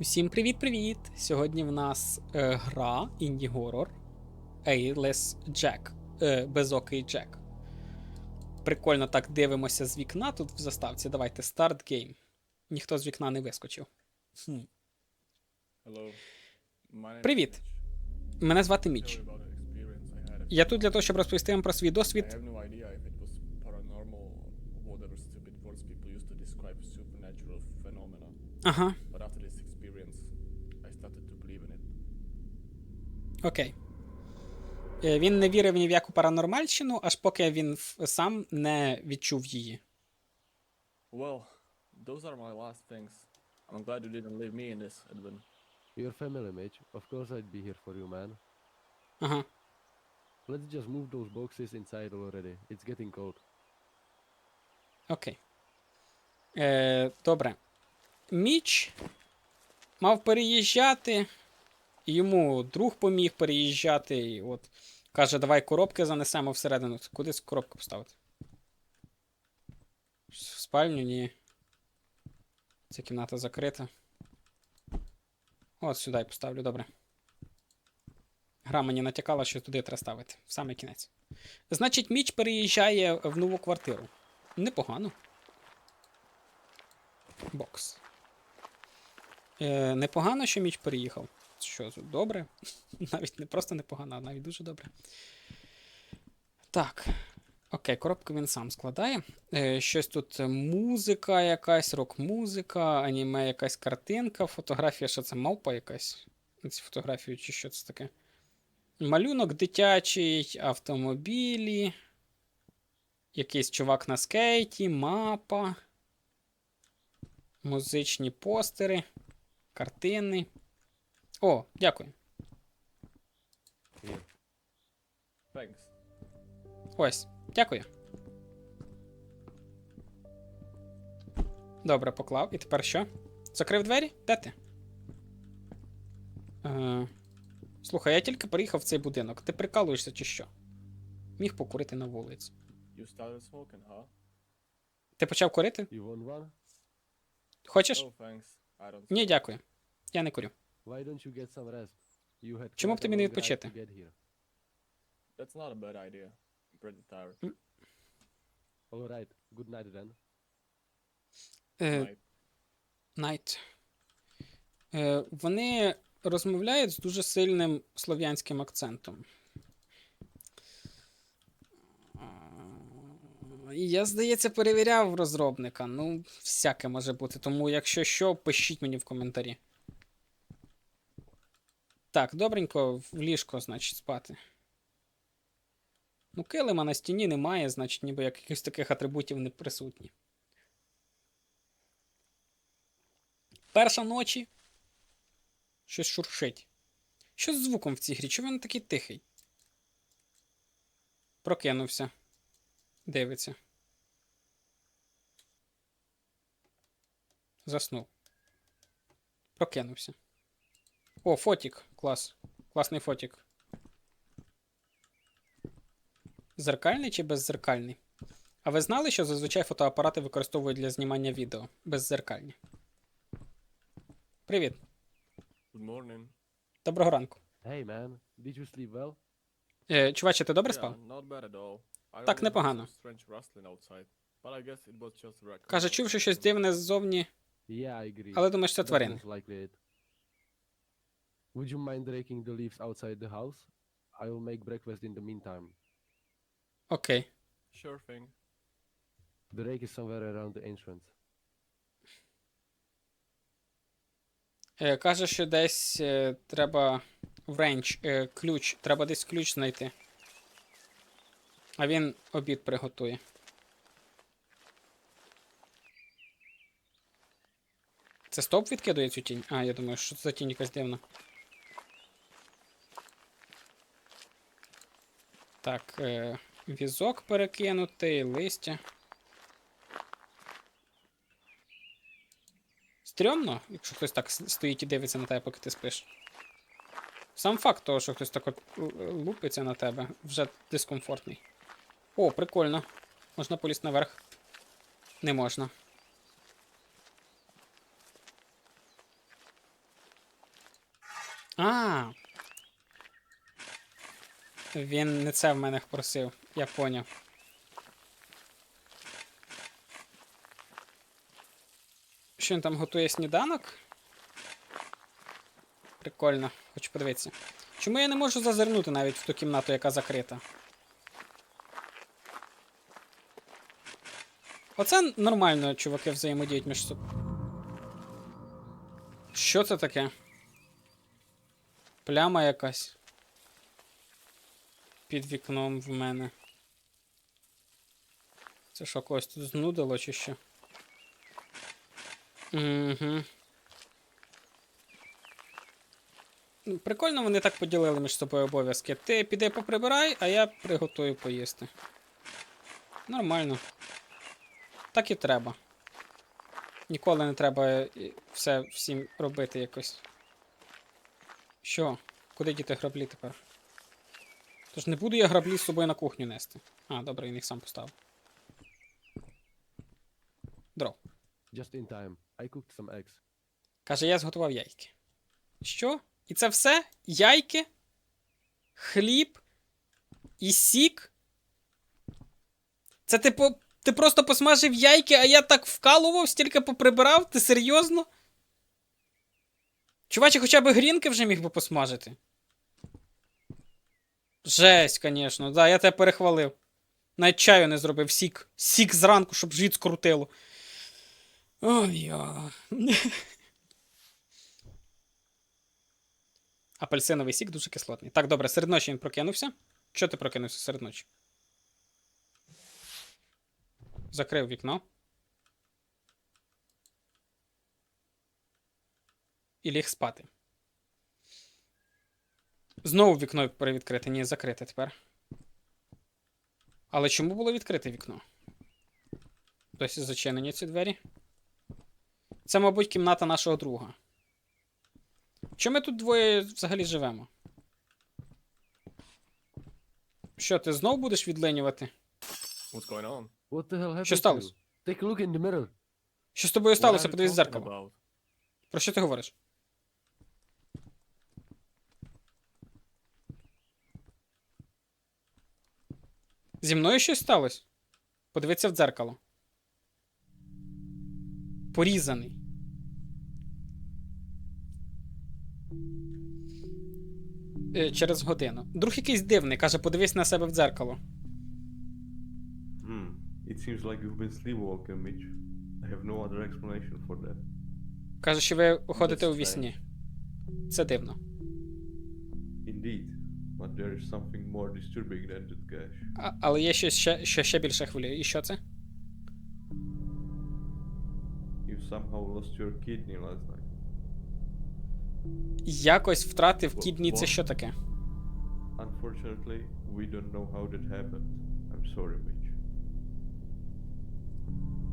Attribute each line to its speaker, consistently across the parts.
Speaker 1: Усім привіт-привіт! Сьогодні в нас е, гра інді горор Airless Jack. Е, Безокий Джек. Прикольно так дивимося з вікна тут в заставці. Давайте Start Game. Ніхто з вікна не вискочив. Хм.
Speaker 2: Hello. My
Speaker 1: Привіт! Мене звати Міч. Я тут для того, щоб розповісти вам про свій досвід. Ага, окей. Е, Він не вірив ні в яку паранормальщину, аж поки він сам не відчув її.
Speaker 2: Well, those are my last things. I'm glad you didn't leave me in this, Edwin.
Speaker 3: Your family, Mitch. Of course I'd be here for you, man.
Speaker 1: Ага.
Speaker 3: Let's just move those boxes inside already. It's getting cold.
Speaker 1: Окей. Е, добре. Міч мав переїжджати. Йому друг поміг переїжджати. І от каже, давай коробки занесемо всередину. Куди коробку поставити? В спальню? Ні. Ця кімната закрита. От сюди поставлю, добре. Гра мені натякала, що туди треба ставити. В самий кінець. Значить, Міч переїжджає в нову квартиру. Непогано. Бокс. Е, непогано, що міч переїхав. Що, добре? Навіть не просто непогано, а навіть дуже добре. Так. Окей, коробку він сам складає. Е, щось тут музика якась, рок-музика, аніме якась картинка, фотографія, що це мавпа якась. Цій фотографії, чи що це таке? Малюнок дитячий, автомобілі. Якийсь чувак на скейті, мапа. Музичні постери, картини. О, дякую.
Speaker 2: Thanks.
Speaker 1: Ось, дякую. Добре, поклав. І тепер що? Закрив двері? Де ти? Е, слухай, я тільки приїхав в цей будинок. Ти прикалуєшся чи що? Міг покурити на вулиці.
Speaker 2: You started smoking, huh?
Speaker 1: Ти почав курити?
Speaker 3: You want one?
Speaker 1: Хочеш?
Speaker 2: Oh, thanks.
Speaker 1: Ні, дякую. Я не курю. Чому б тобі не відпочити?
Speaker 2: That's not a bad idea. I'm pretty tired.
Speaker 3: All right. Good night then.
Speaker 1: Е,
Speaker 2: Night.
Speaker 1: Найт. Е, вони розмовляють з дуже сильним слов'янським акцентом. Я, здається, перевіряв розробника. Ну, всяке може бути. Тому, якщо що, пишіть мені в коментарі. Так, добренько, в ліжко, значить, спати. Ну, килима на стіні немає, значить, ніби якихось таких атрибутів не присутні. Перша ночі. Щось шуршить. Що з звуком в цій грі? Чому він такий тихий? Прокинувся. Дивиться. Заснув. Прокинувся. О, фотік. Клас. Класний фотік. Зеркальний чи беззеркальний? А ви знали, що зазвичай фотоапарати використовують для знімання відео? Беззеркальні. Привіт.
Speaker 2: Good morning.
Speaker 1: Доброго ранку.
Speaker 3: Hey man, did you sleep well?
Speaker 1: Е, чуваче, ти добре
Speaker 2: Yeah,
Speaker 1: спав?
Speaker 2: not bad at all. I
Speaker 1: Так, непогано.
Speaker 2: outside, but I guess it was just.
Speaker 1: Каже, чув, що щось дивне ззовні,
Speaker 3: Yeah.
Speaker 1: Але думаю, що це тварини.
Speaker 3: Would you mind raking the leaves outside the house? I will make breakfast in the meantime.
Speaker 1: Окей.
Speaker 2: Sure thing.
Speaker 3: The rake is somewhere around the entrance.
Speaker 1: Е, каже, що десь е, треба вренч, е, ключ. Треба десь ключ знайти. А він обід приготує. Це стоп відкидує цю тінь? А, я думаю, що це за тінь якась дивна. Так, е, візок перекинутий, листя. Стрьомно, якщо хтось так стоїть і дивиться на тебе, поки ти спиш. Сам факт того, що хтось так л- лупиться на тебе, вже дискомфортний. О, прикольно. Можна полізти наверх. Не можна. А. Він не це в мене просив, я поняв. Що він там готує сніданок? Прикольно, хочу подивитися. Чому я не можу зазирнути навіть в ту кімнату, яка закрита? Оце нормально, чуваки взаємодіють між собою. Що це таке? Пляма якась. Під вікном в мене. Це що, когось тут знудило чи що? Угу. Прикольно вони так поділили між собою обов'язки. Ти піди поприбирай, а я приготую поїсти. Нормально. Так і треба. Ніколи не треба е, все всім робити якось. Що? Куди діти граблі тепер? Тож не буду я граблі з собою на кухню нести. А, добре, він їх сам поставив. Дров.
Speaker 3: Just in time. I cooked some eggs.
Speaker 1: Каже, я зготував яйки. Що? І це все? Яйки? Хліб? І сік? Це ти, по... ти просто посмажив яйки, а я так вкалував, стільки поприбирав? Ти серйозно? Чуваче, хоча б грінки вже міг би посмажити. Жесть, звісно, да, я тебе перехвалив. Навіть чаю не зробив сік. Сік зранку, щоб живіт скрутило. Ой я. Апельсиновий сік дуже кислотний. Так, добре, серед ночі він прокинувся. Чого ти прокинувся серед ночі? Закрив вікно. І ліг спати. Знову вікно перевідкрите. Ні, закрите тепер. Але чому було відкрите вікно? Досі зачинені ці двері. Це, мабуть, кімната нашого друга. Чому ми тут двоє взагалі живемо? Що, ти знов будеш відлинювати?
Speaker 2: What's going on?
Speaker 3: What the hell happened
Speaker 1: Що сталося?
Speaker 3: Take a look in the mirror.
Speaker 1: Що з тобою сталося? Подивись в зеркало.
Speaker 2: about?
Speaker 1: Про що ти говориш? Зі мною щось сталося? Подивися в дзеркало. Порізаний. Е, Через годину. Друг якийсь дивний, каже, подивись на себе в дзеркало.
Speaker 4: Hmm. It seems like you've been sleepwalking, Mitch. I have no other explanation for that.
Speaker 1: Каже, що ви ходите у вісні. Це дивно.
Speaker 4: Indeed. But there is something more disturbing than that cash.
Speaker 1: А, але є щось ще, що ще більше хвилює. І що це?
Speaker 4: You somehow lost your kidney last night.
Speaker 1: Якось втратив кідні. Це що таке?
Speaker 4: Unfortunately, we don't know how that happened. I'm sorry, Mitch.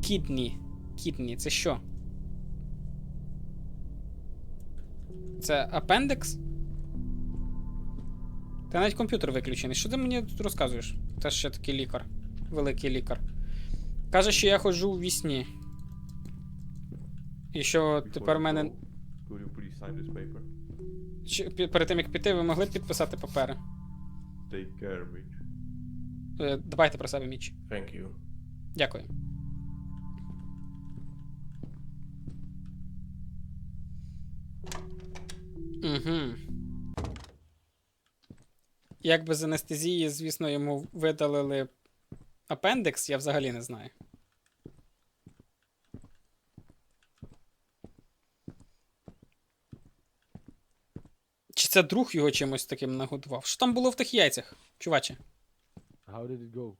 Speaker 1: Кідні. Кідні, це що? Це апендекс? Та навіть комп'ютер виключений. Що ти мені тут розказуєш? Ти ще такий лікар. Великий лікар. Каже, що я ходжу у вісні. І що тепер в мене. Чи- Перед тим як піти, ви могли б підписати папери.
Speaker 4: Take care, Mitch.
Speaker 1: Е, Дбайте про себе, Міч.
Speaker 2: Thank you.
Speaker 1: Дякую. Угу. Як без анестезії, звісно, йому видалили апендикс, я взагалі не знаю. Чи це друг його чимось таким нагодував? Що там було в тих яйцях, чуваче?
Speaker 3: How did it go?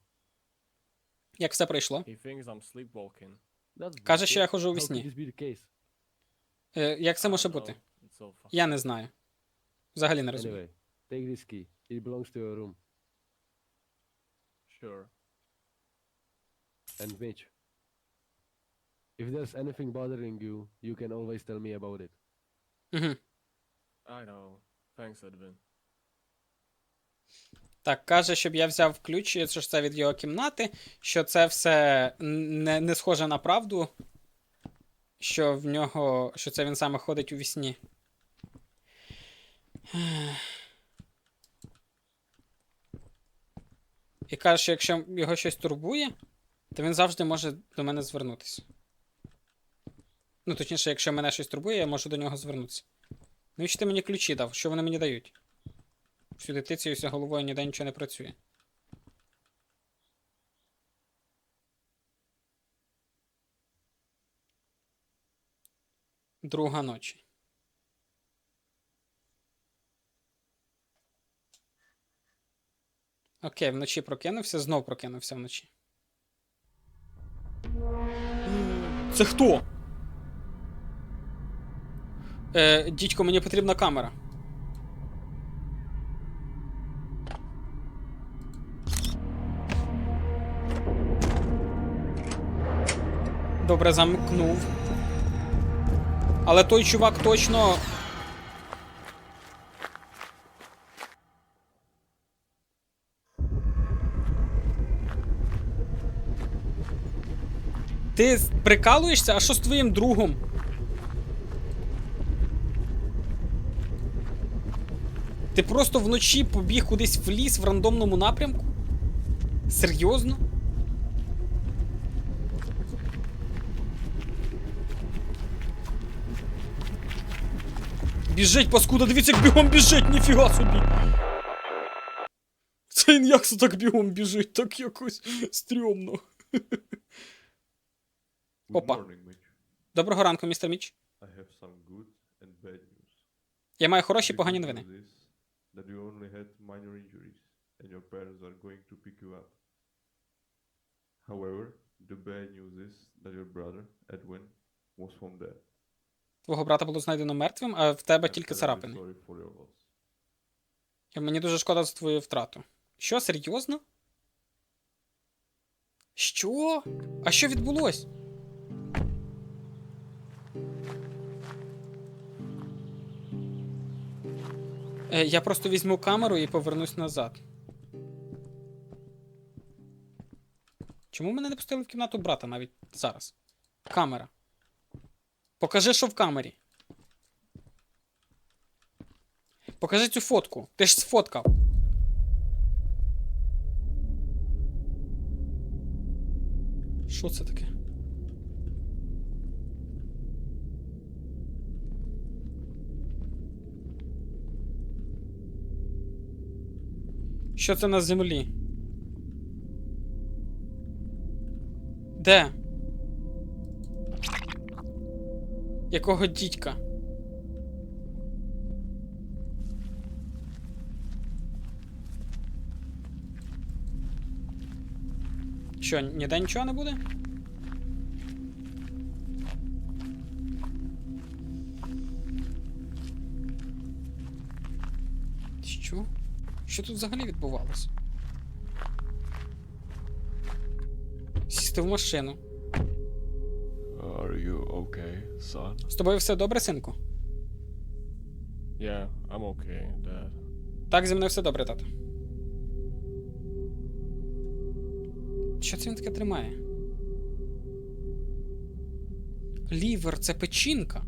Speaker 1: Як все пройшло?
Speaker 2: He thinks I'm sleepwalking.
Speaker 3: That's
Speaker 1: Каже, що я ходжу у вісні. Е, як це може бути? Я не знаю. Взагалі не розумію.
Speaker 3: Anyway, take this key. It belongs to your room.
Speaker 2: sure.
Speaker 3: And Mitch, if there's anything bothering you, you can always tell me about it.
Speaker 1: Угу.
Speaker 2: I know. Thanks, Edwin.
Speaker 1: Так, каже, щоб я взяв ключ, що ж це від його кімнати, що це все не, не схоже на правду, що в нього. що це він саме ходить у вісні. І каже, що якщо його щось турбує, то він завжди може до мене звернутися. Ну, точніше, якщо мене щось турбує, я можу до нього звернутися. Ну і що ти мені ключі дав? Що вони мені дають? Сюди тицююся головою, ніде нічого не працює. Друга ночі. Окей, вночі прокинувся, знов прокинувся вночі. Це хто? Е, дідько, мені потрібна камера. Добре, замкнув. Але той чувак точно. Ти прикалуєшся? А що з твоїм другом? Ти просто вночі побіг кудись в ліс в рандомному напрямку? Серйозно? Біжить, паскуда, дивіться, як бігом біжить, ніфіга собі. Це він як так бігом біжить, так якось стрьомно. Опа. Доброго ранку, містер Міч. Я маю хороші і погані новини.
Speaker 4: However, the bad news is that your brother, Edwin, was found dead.
Speaker 1: Твого брата було знайдено мертвим, а в тебе тільки царапини. Мені дуже шкода за твою втрату. Що, серйозно? Що? А що відбулось? Я просто візьму камеру і повернусь назад. Чому мене не пустили в кімнату брата навіть зараз? Камера. Покажи, що в камері. Покажи цю фотку. Ти ж сфоткав. Що це таке? Що це на землі? Де? Якого дідька? Що, ніде нічого не буде? Що тут взагалі відбувалося? Сісти в машину.
Speaker 2: Are you okay, son?
Speaker 1: З тобою все добре, синку?
Speaker 2: Yeah, I'm okay, Dad.
Speaker 1: Так, зі мною все добре, тато. Що це він таке тримає? Лівер це печінка.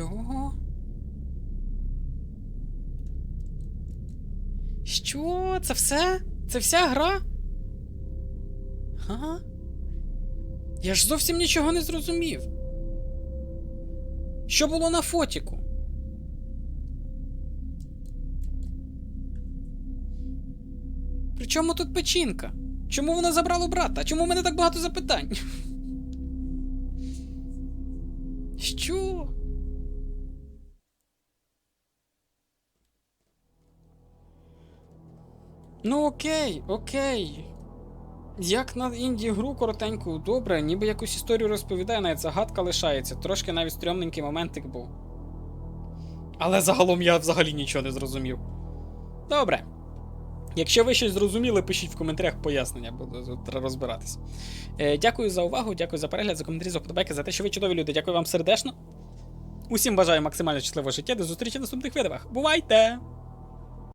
Speaker 1: Що? Що? Це все? Це вся гра? Га? Я ж зовсім нічого не зрозумів. Що було на фотіку? При чому тут печінка? Чому вона забрала брата? Чому в мене так багато запитань? Що? Ну окей, окей. Як на інді гру коротеньку, добре, ніби якусь історію розповідає, навіть загадка лишається. Трошки навіть стрьомненький моментик був. Але загалом я взагалі нічого не зрозумів. Добре. Якщо ви щось зрозуміли, пишіть в коментарях пояснення, буду розбиратись. Е, дякую за увагу, дякую за перегляд, за коментарі, за вподобайки, за те, що ви чудові люди. Дякую вам сердечно. Усім бажаю максимально щасливого життя. До зустрічі в наступних відео. Бувайте!